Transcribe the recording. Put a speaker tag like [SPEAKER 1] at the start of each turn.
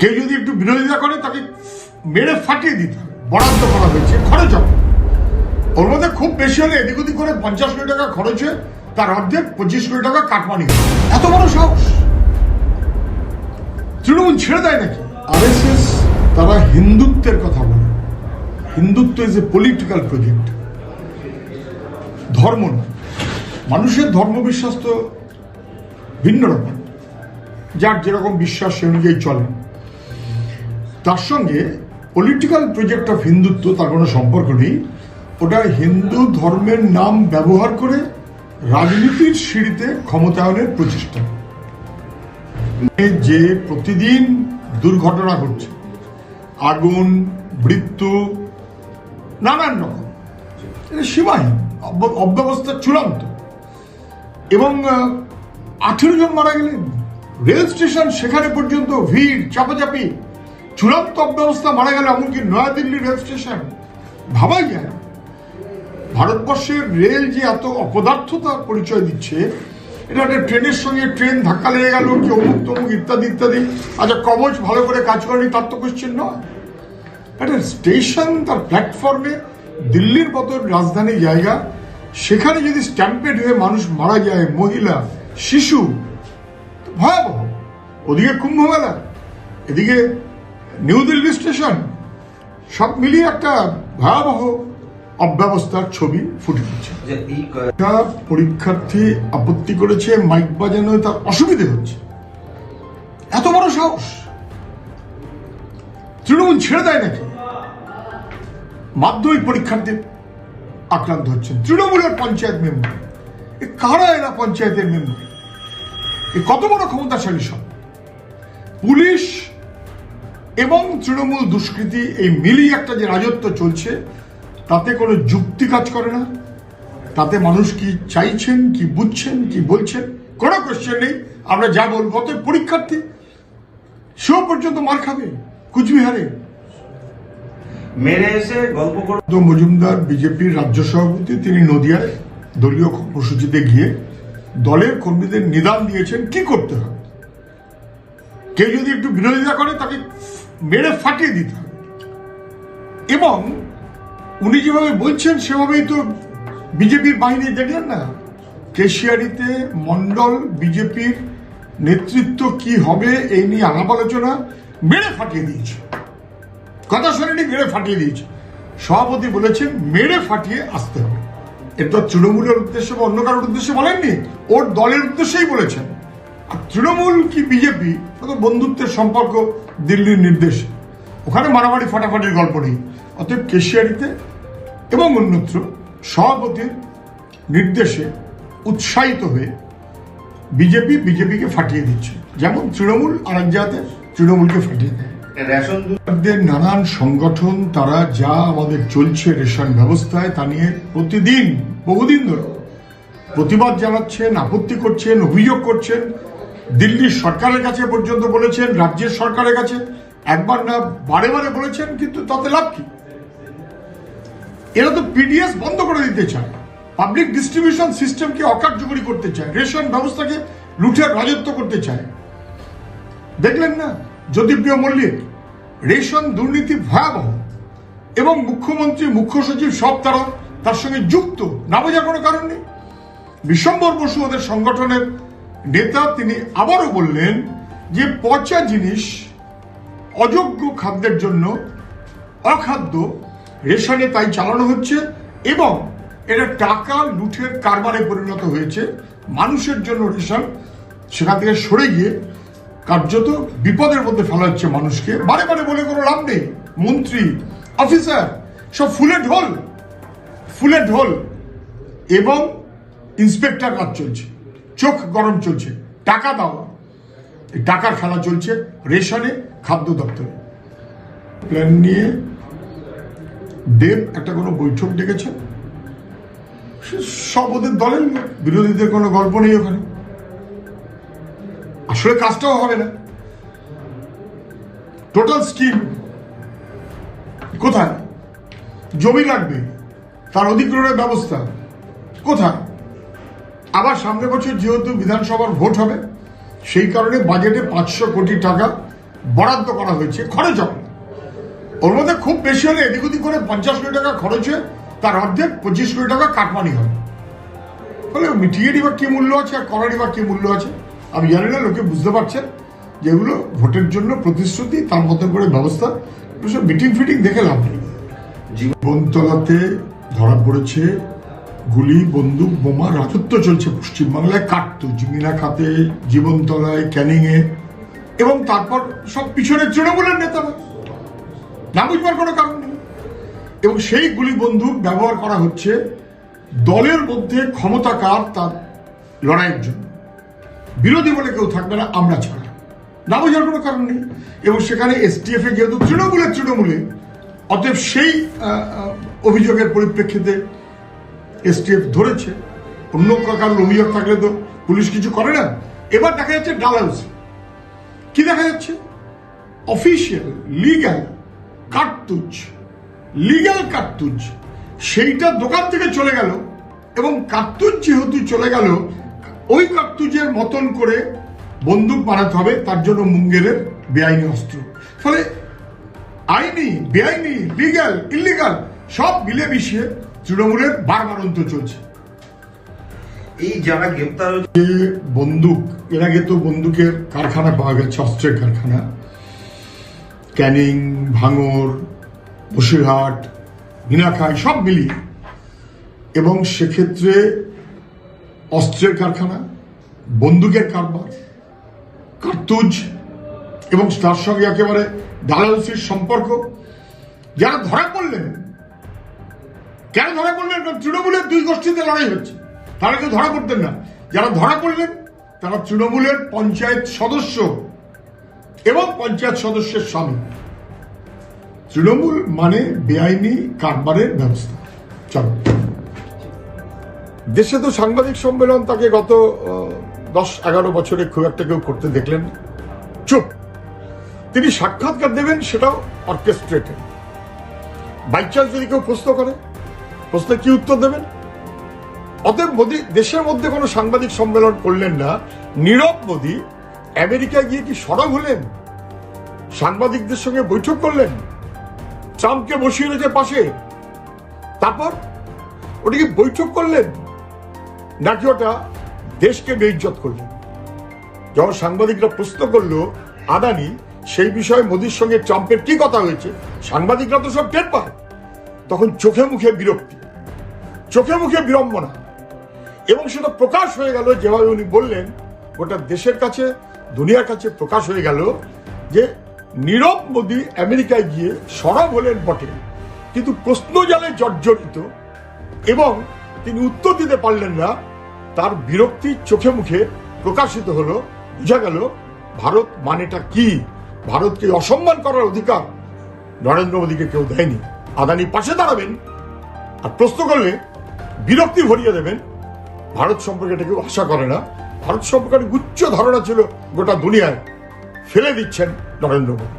[SPEAKER 1] কেউ যদি একটু বিরোধিতা করে, তাকে মেরে ফাটিয়ে দিতে বরাদ্দ করা হয়েছে, খরচ হবে। ওর মধ্যে খুব বেশি হলে এদিক ওদিক করে পঞ্চাশ কোটি টাকা খরচ হয়ে তার অর্ধেক পঁচিশ কোটি টাকা কাটমানি। এত বড় সাহস। তৃণমূল ছেড়ে দেয় নাকি? আরএসএস তারা হিন্দুত্বের কথা বলে। Hindutva is a political project ধর্ম না মানুষের ধর্ম বিশ্বাস তো ভিন্ন রকম। যার যেরকম বিশ্বাস সে অনুযায়ী চলে। তার সঙ্গে পলিটিক্যাল প্রজেক্ট অফ হিন্দুত্ব তার কোনো সম্পর্ক নেই। ওটা হিন্দু ধর্মের নাম ব্যবহার করে রাজনীতির সিঁড়িতে ক্ষমতায়নের প্রচেষ্টা। যে প্রতিদিন দুর্ঘটনা ঘটছে, আগুন, মৃত্যু, নানান রকম। সীমাহীন অব্যবস্থা চূড়ান্ত। এবং আঠেরো জন মারা গেলেন। রেল স্টেশন সেখানে পর্যন্ত ভিড়, চাপাচাপি। চূড়ান্ত অব্যবস্থা মারা গেল, এমনকি নয়াদিল্লি রেল স্টেশন। ভাবাই যায় ভারতবর্ষের রেল যে এত অপদার্থতার পরিচয় দিচ্ছে, এটা একটা ট্রেনের সঙ্গে ট্রেন ধাক্কা লেগে গেল, কি অমুক তমুক ইত্যাদি ইত্যাদি। আচ্ছা কবচ ভালো করে কাজ করেনি, তার তো কোশ্চেন নয়। একটা স্টেশন তার প্ল্যাটফর্মে দিল্লির মতো রাজধানী জায়গা, সেখানে যদি স্ট্যাম্পেড হয়ে মানুষ মারা যায়, মহিলা, শিশু ভয়াবহ। ওদিকে কুম্ভ মেলা, এদিকে নিউ দিল্লি স্টেশন। সব মিলিয়ে একটা ভয়াবহ অব্যবস্থার ছবি ফুটে উঠছে পরীক্ষার্থী আপত্তি করেছে মাইক বাজানোয় তার অসুবিধে হচ্ছে। এত বড় সাহস। তৃণমূল ছেড়ে দেয় নাকি? মাধ্যমিক পরীক্ষার্থী আক্রান্ত হচ্ছেন। তৃণমূলের পঞ্চায়েত মেম্বার। এ কারা এরা পঞ্চায়েতের মেম্বার? এ কত বড় ক্ষমতাশালী সব? পুলিশ এবং তৃণমূল দুষ্কৃতী এই মিলিয়ে একটা যে রাজত্ব চলছে তাতে কোনো যুক্তি কাজ করে না। তাতে মানুষ কি চাইছেন কি বুঝছেন কি বলছেন কোনো কোশ্চেন নেই। আমরা যা বলব তো পরীক্ষার্থী সেও পর্যন্ত মার খাবে কুচবিহারে।
[SPEAKER 2] মেরে এসে গল্প করে
[SPEAKER 1] মজুমদার বিজেপির রাজ্য সভাপতি তিনি নদিয়ায় দলীয় কর্মসূচিতে গিয়ে দলের কর্মীদের নিদান দিয়েছেন কি করতে হবে কেউ যদি একটু বিরোধিতা করে তাকে মেরে ফাটিয়ে দিতে হবে। এবং উনি যেভাবে বলছেন, সেভাবেই তো বিজেপির বাহিনী দেখলেন না। কেশিয়ারিতে মন্ডল বিজেপির নেতৃত্ব কি হবে, এই নিয়ে আলাপ আলোচনা মেরে ফাটিয়ে দিয়েছে। কথা শুনেনি, মেরে ফাটিয়ে দিয়েছে। সভাপতি বলেছেন, মেরে ফাটিয়ে আসতে হবে। এটা তৃণমূলের উদ্দেশ্যে বা অন্য কারোর উদ্দেশ্যে বলেননি, ওর দলের উদ্দেশ্যেই বলেছেন। আর তৃণমূল কি বিজেপি তো বন্ধুত্বের সম্পর্ক দিল্লির নির্দেশে। ওখানে মারামারি ফাটাফাটির গল্প নেই। অতএব কেশিয়ারিতে এবং অন্যত্র সভাপতির নির্দেশে উৎসাহিত হয়ে বিজেপি বিজেপিকে ফাটিয়ে দিচ্ছে। যেমন তৃণমূল আরেক জায়গাতে তৃণমূলকে ফাটিয়ে দেয়।
[SPEAKER 2] রেশন
[SPEAKER 1] নানান সংগঠন তারা যা আমাদের চলছে রেশন ব্যবস্থায় তা নিয়ে প্রতিদিন বহুদিন ধরে প্রতিবাদ জানাচ্ছেন আপত্তি করছেন অভিযোগ করছেন। দিল্লির সরকারের কাছে পর্যন্ত বলেছেন, রাজ্যের সরকারের কাছে। একবার না, বারে বারে বলেছেন, কিন্তু তাতে লাভ কি? এরা তো পিডিএস বন্ধ করে দিতে চায়। পাবলিক ডিস্ট্রিবিউশন সিস্টেমকে অকার্যকরী করতে চায়। রেশন ব্যবস্থাকে লুঠের রাজত্ব করতে চায়। দেখলেন না, জ্যোতিপ্রিয় মল্লিক, রেশন দুর্নীতি ভয়াবহ। এবং মুখ্যমন্ত্রী, মুখ্য সচিব সব তারা তার সঙ্গে যুক্ত। না বোঝার কোনো কারণ নেই। বিশ্বম্বর বসু ওদের সংগঠনের নেতা তিনি আবারও বললেন যে পচা জিনিস, অযোগ্য খাদ্যের জন্য অখাদ্য রেশনে তাই চালানো হচ্ছে এবং এটা টাকা লুঠের কারবারে পরিণত হয়েছে। মানুষের জন্য রেশন, সেখান থেকে সরে গিয়ে কার্যত বিপদের মধ্যে ফেলা হচ্ছে মানুষকে। বারে বারে বলে কোনো লাভ নেই। মন্ত্রী, অফিসার, সব ফুলে ঢোল ফুলে ঢোল এবং ইন্সপেক্টর কাজ চলছে। চোখ গরম চলছে। টাকা এই টাকার খেলা চলছে রেশনে, খাদ্য দপ্তরে। প্ল্যান নিয়ে দেব একটা কোনো বৈঠক ডেকেছে। সব ওদের দলের বিরোধীদের কোনো গল্প নেই ওখানে। আসলে কাজটাও হবে না। টোটাল স্কিম কোথায়? জমি লাগবে, তার অধিগ্রহণের ব্যবস্থা কোথায়? আবার সামনের বছর যেহেতু বিধানসভার ভোট হবে, সেই কারণে বাজেটে পাঁচশো কোটি টাকা বরাদ্দ করা হয়েছে খরচ হবে। ওর মধ্যে খুব বেশি হলে এদিক ওদিক করে পঞ্চাশ কোটি টাকা খরচ তার অর্ধেক পঁচিশ কোটি টাকা কাটমানি হবে। ফলে মিটিয়েরই বা কি মূল্য আছে আর করারই বা কি মূল্য আছে, আমি জানি না, লোকে বুঝতে পারছেন যে এগুলো ভোটের জন্য প্রতিশ্রুতি, তার মতো করে ব্যবস্থা মিটিং ফিটিং দেখে লাভ নেই। বনতলাতে ধরা পড়েছে গুলি, বন্দুক, বোমা, রাজত্ব চলছে পশ্চিমবাংলায় কাটতুজ মিনা খাতে, জীবনতলায়, ক্যানিংয়ে এবং তারপর সব পিছনে তৃণমূলের নেতারা। না বুঝবার কোনো কারণ নেই। এবং সেই গুলি, বন্দুক ব্যবহার করা হচ্ছে দলের মধ্যে ক্ষমতা কার তার লড়াইয়ের জন্য। বিরোধী বলে কেউ থাকবে না, আমরা ছাড়া। না বোঝার কোনো কারণ নেই। এবং সেখানে এসটিএফ এ যেহেতু তৃণমূলের তৃণমূলে, অতএব সেই অভিযোগের পরিপ্রেক্ষিতে এসটিএফ ধরেছে। অন্য কারোর অভিযোগ থাকলে তো পুলিশ কিছু করে না। এবার দেখা যাচ্ছে ডালাউস। কি দেখা যাচ্ছে? অফিসিয়াল লিগ্যাল কার্তুজ লিগ্যাল কার্তুজ সেইটা দোকান থেকে চলে গেল এবং কার্তুজ যেহেতু চলে গেল, ওই কার্তুজের মতন করে বন্দুক বানাতে হবে, তার জন্য মুঙ্গেরের বেআইনি অস্ত্র। ফলে আইনি, বেআইনি লিগ্যাল ইলিগাল সব মিলে মিশিয়ে তৃণমূলের বারবারন্ত চলছে।
[SPEAKER 2] এই যারা গ্রেপ্তার
[SPEAKER 1] বন্দুক, এর আগে তো বন্দুকের কারখানা পাওয়া গেছে, অস্ত্রের কারখানা। ক্যানিং, ভাঙর, বসিরহাট মিনাখাই সব মিলিয়ে। এবং সেক্ষেত্রে অস্ত্রের কারখানা, বন্দুকের কারবার, কার্তুজ, এবং তার সঙ্গে একেবারে ডালাউসির সম্পর্ক। যারা ধরা পড়লেন কেন ধরা পড়লেন? তৃণমূলের দুই গোষ্ঠীতে লড়াই হচ্ছে। তারা কেউ ধরা পড়তেন না। যারা ধরা পড়লেন, তারা তৃণমূলের পঞ্চায়েত সদস্য এবং পঞ্চায়েত সদস্যের স্বামী। তৃণমূল মানে বেআইনি কারবারের ব্যবস্থা। চলো। দেশে তো সাংবাদিক সম্মেলন তাকে গত দশ এগারো বছরে খুব একটা কেউ করতে দেখলেন। চুপ। তিনি সাক্ষাৎকার দেবেন, সেটাও অর্কেস্ট্রেটেড বাই চান্স যদি কেউ প্রশ্ন করে। প্রশ্নে কি উত্তর দেবেন? অতএব মোদী, দেশের মধ্যে কোনো সাংবাদিক সম্মেলন করলেন না। নীরব মোদী, আমেরিকায় গিয়ে কি সরব হলেন? সাংবাদিকদের সঙ্গে বৈঠক করলেন? ট্রাম্পকে বসিয়ে রেখে পাশে? তারপর ওটা কি বৈঠক করলেন? নাকি ওটা দেশকে বেইজ্জত করলেন? যখন সাংবাদিকরা প্রশ্ন করল, আদানি, সেই বিষয়ে মোদীর সঙ্গে ট্রাম্পের কি কথা হয়েছে? সাংবাদিকরা তো সব টের পায়। তখন চোখে মুখে বিরক্তি। চোখে মুখে বিড়ম্বনা। এবং সেটা প্রকাশ হয়ে গেল, যেভাবে উনি বললেন, গোটা দেশের কাছে, দুনিয়ার কাছে প্রকাশ হয়ে গেল যে নীরব মোদী আমেরিকায় গিয়ে সরব হলেন বটে। কিন্তু প্রশ্ন জালে জর্জরিত এবং তিনি উত্তর দিতে পারলেন না, তার বিরক্তি চোখে মুখে প্রকাশিত হলো। বোঝা গেল, ভারত মানেটা কি? ভারতকে অসম্মান করার অধিকার নরেন্দ্র মোদীকে কেউ দেয়নি। আদানি পাশে দাঁড়াবেন আর প্রশ্ন করলে বিরক্তি ভরিয়ে দেবেন। ভারত সম্পর্কে এটা কেউ আশা করে না। ভারত সম্পর্কে উচ্চ ধারণা ছিল গোটা দুনিয়ায়। ফেলে দিচ্ছেন নরেন্দ্র মোদী।